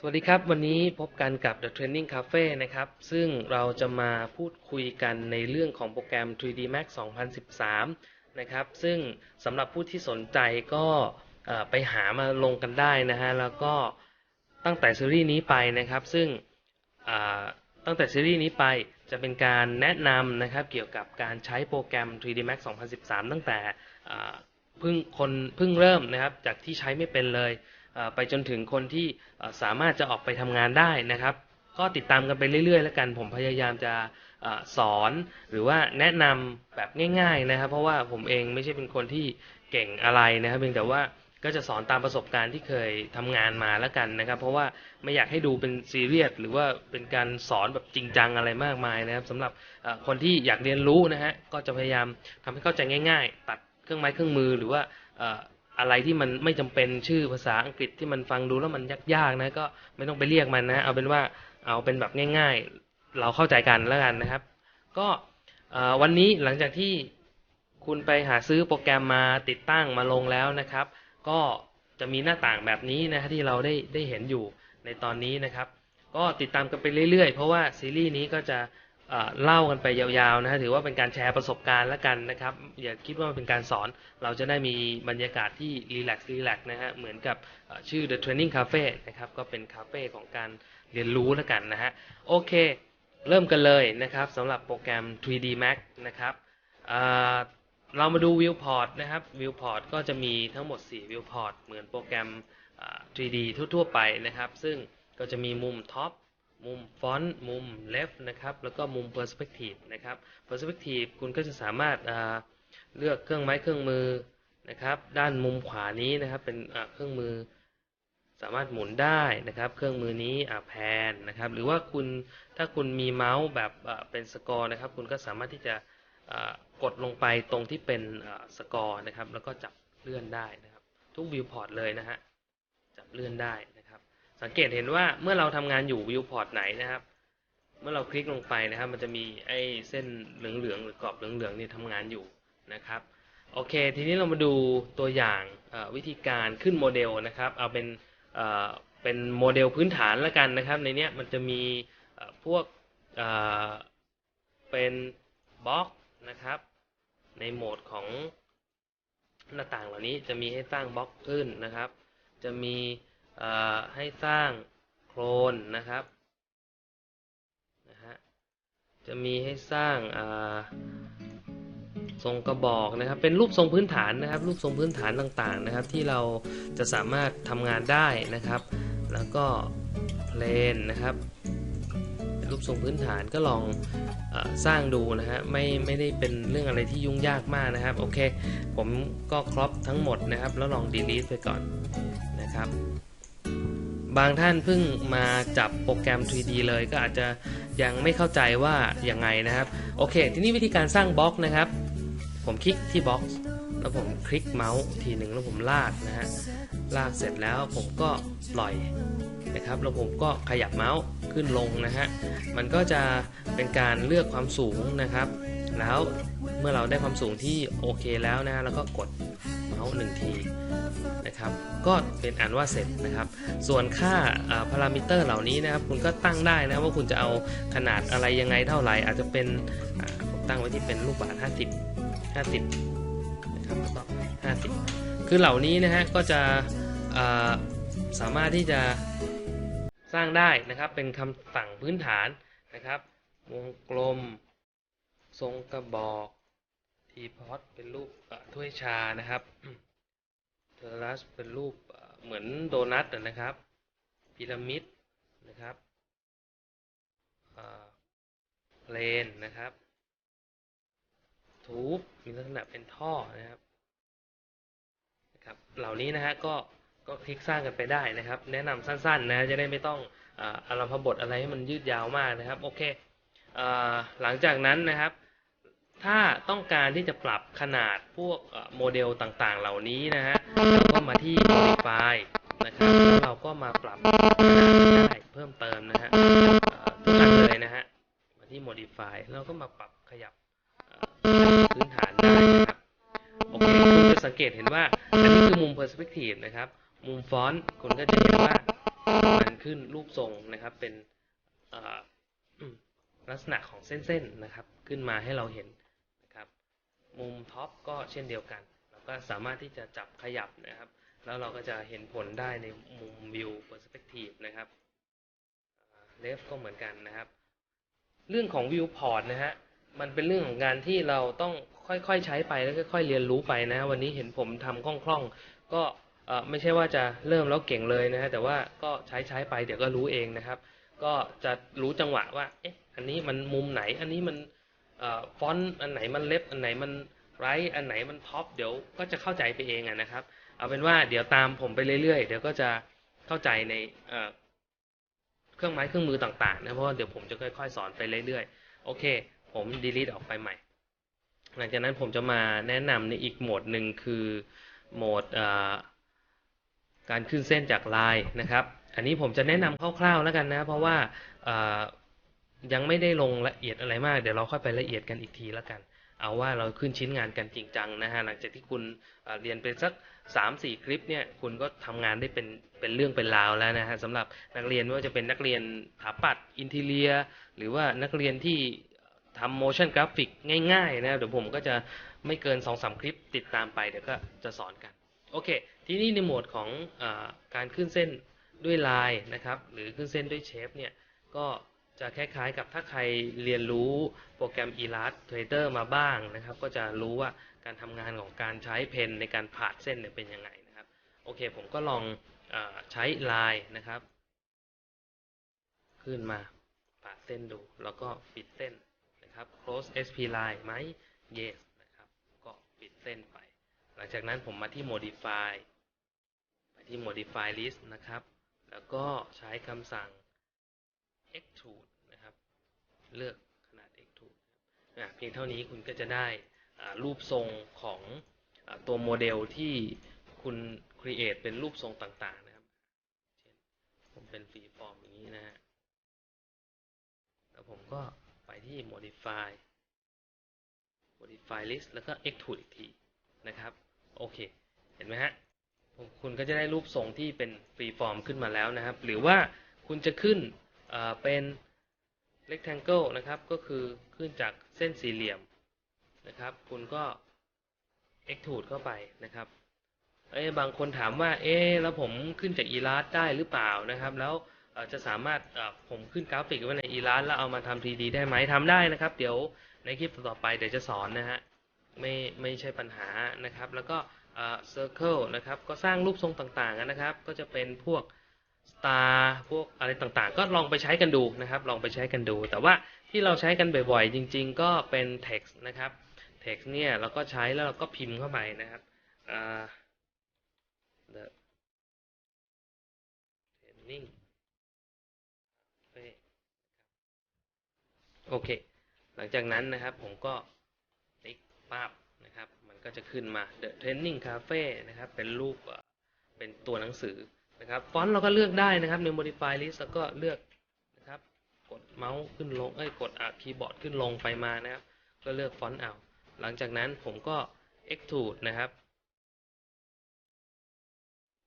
สวัสดีครับ วันนี้พบกันกับ The Training Cafe นะครับ ซึ่งเราจะมาพูดคุยกันในเรื่องของโปรแกรม 3D Max 2013 นะครับ ซึ่งสำหรับผู้ที่สนใจก็ไปหามาลงกันได้นะฮะ แล้วก็ตั้งแต่ซีรีส์นี้ไปนะครับ ซึ่งตั้งแต่ซีรีส์นี้ไปจะเป็นการแนะนำนะครับ เกี่ยวกับการใช้โปรแกรม 3D Max 2013 ตั้งแต่ เพิ่งคนเพิ่งเริ่มนะครับ จากที่ใช้ไม่เป็นเลย ไปจนถึงคนที่สามารถจะออกไปทำงานได้นะครับ ก็ติดตามกันไปเรื่อยๆ แล้วกันผมพยายามจะสอนหรือว่าแนะนำแบบง่าย ๆนะครับ เพราะว่าผมเองไม่ใช่เป็นคนที่เก่งอะไรนะครับเพียงแต่ว่าก็จะสอนตามประสบการณ์ที่เคยทำงานมาแล้วกันนะครับ เพราะว่าไม่อยากให้ดูเป็นซีเรียสหรือว่าเป็นการสอนแบบจริงจังอะไรมากมายนะครับสำหรับคนที่อยากเรียนรู้นะฮะก็จะพยายามทำให้เข้าใจง่าย ๆ ตัด เครื่องไม้เครื่องมือหรือว่าอะไรที่มันไม่จำเป็นชื่อภาษาอังกฤษที่มันฟังดูแล้วมันยากๆนะก็ไม่ต้องไปเรียกมันนะ เอาเป็นว่าเอาเป็นแบบง่าย ๆ เราเข้าใจกันแล้วกันนะครับ ก็วันนี้หลังจากที่คุณไปหาซื้อโปรแกรมมาติดตั้งมาลงแล้วนะครับ ก็จะมีหน้าต่างแบบนี้นะที่เราได้ได้เห็นอยู่ในตอนนี้นะครับ ก็ติดตามกันไปเรื่อยๆ เพราะว่าซีรีส์นี้ก็จะ เล่ากันไปยาวๆนะฮะถือว่าเป็นการแชร์ประสบการณ์แล้วกันนะครับ อย่าคิดว่ามันเป็นการสอน เราจะได้มีบรรยากาศที่รีแลกซ์รีแลกซ์นะฮะเหมือนกับชื่อ The Training Cafe นะครับก็เป็นคาเฟ่ของการเรียนรู้แล้วกันนะฮะโอเค เริ่มกันเลยนะครับสำหรับโปรแกรม 3D Max นะครับเรามาดู Viewport นะครับ Viewport ก็จะมีทั้งหมด4 Viewport เหมือนโปรแกรม 3D ทั่วๆไปนะครับ ซึ่งก็จะมีมุมท็อป มุมฟอนต์มุม left นะครับแล้วก็มุม perspective นะครับ perspective คุณก็จะสามารถาเลือกเครื่องไม้เครื่องมือนะครับ ด้านมุมขวานี้นะครับ เป็นเครื่องมือ สามารถหมุนได้นะครับ เครื่องมือนี้อ่าแพนนะครับ หรือว่าคุณถ้าคุณมีเมาส์แบบเป็นสกอร์นะครับ คุณก็สามารถที่จะกดลงไปตรงที่เป็นสกอร์นะครับ แล้วก็จับเลื่อนได้นะครับ ทุกวิวพอร์ตเลยนะฮะจับเลื่อนได้ สังเกตเห็นว่าเมื่อเราทำงานอยู่วิวพอร์ตไหนนะครับ เมื่อเราคลิกลงไปนะครับ มันจะมีไอ้เส้นเหลืองๆหรือกรอบเหลืองๆนี่ทำงานอยู่นะครับโอเค ทีนี้เรามาดูตัวอย่างวิธีการขึ้นโมเดลนะครับ เอาเป็นเป็นโมเดลพื้นฐานแล้วกันนะครับ ในนี้มันจะมีพวกเป็นบล็อกนะครับ ในโหมดของหน้าต่างเหล่านี้จะมีให้สร้างบล็อกขึ้นนะครับ จะมี ให้สร้างโคลนนะครับนะฮะจะมีให้สร้างทรงกระบอกนะครับ เป็นรูปทรงพื้นฐานนะครับ รูปทรงพื้นฐานต่างๆนะครับ ที่เราจะสามารถทำงานได้นะครับ แล้วก็เพลนนะครับเป็นรูปทรงพื้นฐานก็ลองออสร้างดูนะฮะไม่ไม่ได้เป็นเรื่องอะไรที่ยุ่งยากมากนะครับโอเค ผมก็ครอปทั้งหมดนะครับ แล้วลอง delete ไปก่อนนะครับ บางท่านเพิ่งมาจับโปรแกรม 3D เลยก็อาจจะยังไม่เข้าใจว่าอยังไงนะครับ โอเค ทีนี้วิธีการสร้างบล็อกนะครับ ผมคลิกที่บล็อกแล้วผมคลิกเมาส์ทีหนึ่งแล้วผมลากนะฮะลากเสร็จแล้วผมก็ปล่อยนะครับแล้วผมก็ขยับเมาส์ขึ้นลงนะฮะมันก็จะเป็นการเลือกความสูงนะครับ แล้วเมื่อเราได้ความสูงที่โอเคแล้วนะแล้วก็กด หนึ่งทีนะครับ ก็เป็นอันว่าเสร็จนะครับ ส่วนค่าพารามิเตอร์เหล่านี้นะครับ คุณก็ตั้งได้นะว่าคุณจะเอาขนาดอะไรยังไงเท่าไหร่ อาจจะเป็นผมตั้งไว้ที่เป็นลูกบาศก์50 50นะครับแล้วก็50 คือเหล่านี้นะฮะก็จะสามารถที่จะสร้างได้นะครับเป็นคำสั่งพื้นฐานนะครับ วงกลม ทรงกระบอก ทีพอตเป็นรูปถ้วยชานะครับเทอรัสเป็นรูปเหมือนโดนัทนะครับพีระมิดนะครับเพลนนะครับ ทูบมีลักษณะเป็นท่อนะครับนะครับ เหล่านี้นะฮะก็ก็คลิกสร้างกันไปได้นะครับ แนะนำสั้นๆนะจะได้ไม่ต้องอารัมพบทอะไรให้มันยืดยาวมากนะครับ โอเคอหลังจากนั้นนะครับ ถ้าต้องการที่จะปรับขนาดพวกโมเดลต่างๆ เหล่านี้นะฮะเราก็มาที่ modify นะครับแล้วเราก็มาปรับขนาดได้เพิ่มเติมนะฮะทุกอันเลยนะฮะมาที่ modify เราก็มาปรับขยับพื้นฐานได้นะครับโอเคคุณจะสังเกตเห็นว่า อันนี้คือมุม perspective นะครับ มุมฟอนต์คุณก็จะเห็นว่ามันขึ้นรูปทรงนะครับเป็นลักษณะของเส้นๆนะครับ ขึ้นมาให้เราเห็น มุมท็อปก็เช่นเดียวกัน เราก็สามารถที่จะจับขยับนะครับ แล้วเราก็จะเห็นผลได้ในมุมวิวเปอร์สเปกทีฟนะครับเลฟก็เหมือนกันนะครับ เรื่องของวิวพอร์ตนะฮะมันเป็นเรื่องของการที่เราต้องค่อยๆใช้ไปแล้วค่อยๆเรียนรู้ไปนะ วันนี้เห็นผมทำคล่องๆ ก็ไม่ใช่ว่าจะเริ่มแล้วเก่งเลยนะฮะแต่ว่าก็ใช้ใช้ไปเดี๋ยวก็รู้เองนะครับ ก็จะรู้จังหวะว่าเอ๊ะอันนี้มันมุมไหนอันนี้มัน ฟอนต์อันไหนมันเล็บอันไหนมันไรอันไหนมันท็อปเดี๋ยวก็จะเข้าใจไปเองอะนะครับ เอาเป็นว่าเดี๋ยวตามผมไปเรื่อยๆ เดี๋ยวก็จะเข้าใจในเเครื่องไม้เครื่องมือต่างๆนะเพราะเดี๋ยวผมจะค่อยๆสอนไปเรื่อยๆโอเค ผม delete ออกไปใหม่ หลังจากนั้นผมจะมาแนะนำในอีกโหมดหนึ่งคือโหมดการขึ้นเส้นจากลายนะครับ อันนี้ผมจะแนะนำคร่าวๆแล้วกันนะ เพราะว่า ยังไม่ได้ลงละเอียดอะไรมาก เดี๋ยวเราค่อยไปละเอียดกันอีกทีแล้วกัน เอาว่าเราขึ้นชิ้นงานกันจริงจังนะฮะหลังจากที่คุณเเรียนไปสักสามสี่คลิปเนี่ยคุณก็ทำงานได้เป็นเป็นเรื่องเป็นราวแล้วนะฮะสำหรับนักเรียนไม่ว่าจะเป็นนักเรียนถาปัดอินทีเลีย หรือว่านักเรียนที่ทำ motion graphic ง่ายๆนะเดี๋ยวผมก็จะไม่เกิน2อสคลิปติดตามไปเดี๋ยวก็จะสอนกัน โอเค ทีนี้ในโหมดของอการขึ้นเส้นด้วยลายนะครับ หรือขึ้นเส้นด้วยเชฟเนี่ยก็ จะคล้ายๆกับถ้าใครเรียนรู้โปรแกรม Illustrator มาบ้างนะครับ ก็จะรู้ว่าการทำงานของการใช้เพนในการผ่าเส้นเนี่ยเป็นยังไงนะครับ โอเคผมก็ลองอใช้ลายนะครับ ขึ้นมาปาเส้นดู แล้วก็ปิดเส้นนะครับ close sp line ไหม yes นะครับ ก็ปิดเส้นไป หลังจากนั้นผมมาที่ modify ไปที่ modify list นะครับ แล้วก็ใช้คำสั่ง extrude นะครับ เลือกขนาด extrude อะเพียงเท่านี้คุณก็จะได้รูปทรงของอตัวโมเดลที่คุณ create เป็นรูปทรงต่างๆนะครับ เช่น ผมเป็นฟรีฟอร์มอย่างนี้นะฮะ แล้วผมก็ไปที่ modify modify list แล้วก็ extrude อีกทีนะครับ โอเค เห็นไหมฮะ คุณก็จะได้รูปทรงที่เป็นฟรีฟอร์มขึ้นมาแล้วนะครับ หรือว่าคุณจะขึ้น เป็น rectangle นะครับก็คือขึ้นจากเส้นสี่เหลี่ยมนะครับ คุณก็ extrude เข้าไปนะครับเอ้บางคนถามว่าเอ๊ะแล้วผมขึ้นจาก e l a s t ได้หรือเปล่านะครับ แล้วจะสามารถผมขึ้นกราฟิกไว้ใน e l a s t แล้วเอามาทำ 3D ได้ไหมทำได้นะครับ เดี๋ยวในคลิปต่อไปเดี๋ยวจะสอนนะฮะไม่ไม่ใช่ปัญหานะครับ แล้วก็เอ่อ circle นะครับ ก็สร้างรูปทรงต่างๆนะครับ ก็จะเป็นพวก star พวกอะไรต่างๆ ก็ลองไปใช้กันดูนะครับ ลองไปใช้กันดู แต่ว่าที่เราใช้กันบ่อยๆ จริง ๆ ก็เป็น text นะครับ text เนี่ยเราก็ใช้แล้วเราก็พิมพ์เข้าไปนะครับอ่า the training โอเค หลังจากนั้นนะครับผมก็ติ๊กปั๊บนะครับ มันก็จะขึ้นมา The Training Cafe นะครับ เป็นรูปเป็นตัวหนังสือ นะครับฟอนต์เราก็เลือกได้นะครับใน Modify List แล้วก็เลือกนะครับ กดเมาส์ขึ้นลงเอ้ยกดอะคีย์บอร์ดขึ้นลงไปมานะครับ ก็เลือกฟอนต์เอา หลังจากนั้นผมก็ Extrude นะครับ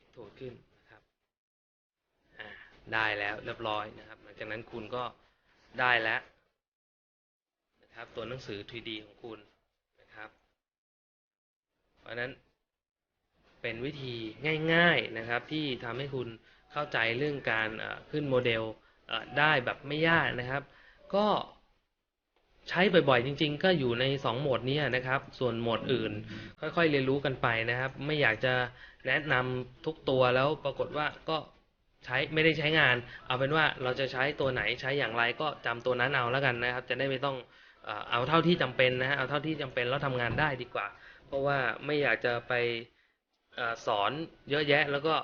Extrude ขึ้นนะครับอ่าได้แล้วเรียบร้อยนะครับ หลังจากนั้นคุณก็ได้แล้วนะครับตัวหนังสือ 3D ของคุณนะครับ เพราะนั้น เป็นวิธีง่ายๆนะครับ ที่ทำให้คุณเข้าใจเรื่องการขึ้นโมเดลได้แบบไม่ยากนะครับ ก็ใช้บ่อยๆ จริง ๆ ก็อยู่ใน 2 โหมดนี้นะครับ ส่วนโหมดอื่น ค่อยๆ เรียนรู้กันไปนะครับ ไม่อยากจะแนะนำทุกตัวแล้วปรากฏว่าก็ใช้ไม่ได้ใช้งาน เอาเป็นว่าเราจะใช้ตัวไหนใช้อย่างไรก็จำตัวนั้นเอาแล้วกันนะครับ จะได้ไม่ต้องเอาเท่าที่จำเป็นนะฮะเอาเท่าที่จำเป็นแล้วทำงานได้ดีกว่า เพราะว่าไม่อยากจะไป สอนเยอะแยะแล้วก็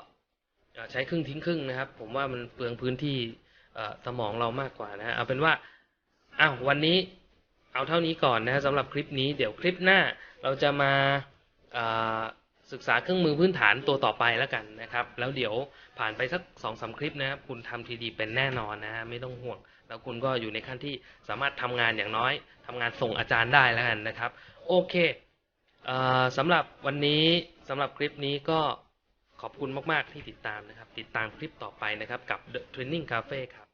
ใช้ครึ่งทิ้งครึ่งนะครับ ผมว่ามันเปลืองพื้นที่สมองเรามากกว่านะฮะเอาเป็นว่าอ้าววันนี้เอาเท่านี้ก่อนนะสำหรับคลิปนี้เดี๋ยวคลิปหน้าเราจะมาศึกษาเครื่องมือพื้นฐานตัวต่อไปแล้วกันนะครับ แล้วเดี๋ยวผ่านไปสักสองสาคลิปนะครับคุณทำทีดีเป็นแน่นอนนะฮะไม่ต้องห่วง แล้วคุณก็อยู่ในขั้นที่สามารถทำงานอย่างน้อยทำงานส่งอาจารย์ได้แล้วกันนะครับ โอเคเอ่อสำหรับวันนี้ สำหรับคลิปนี้ก็ขอบคุณมาก ๆ ที่ติดตามนะครับ ติดตามคลิปต่อไปนะครับ กับ The Training Cafe ครับ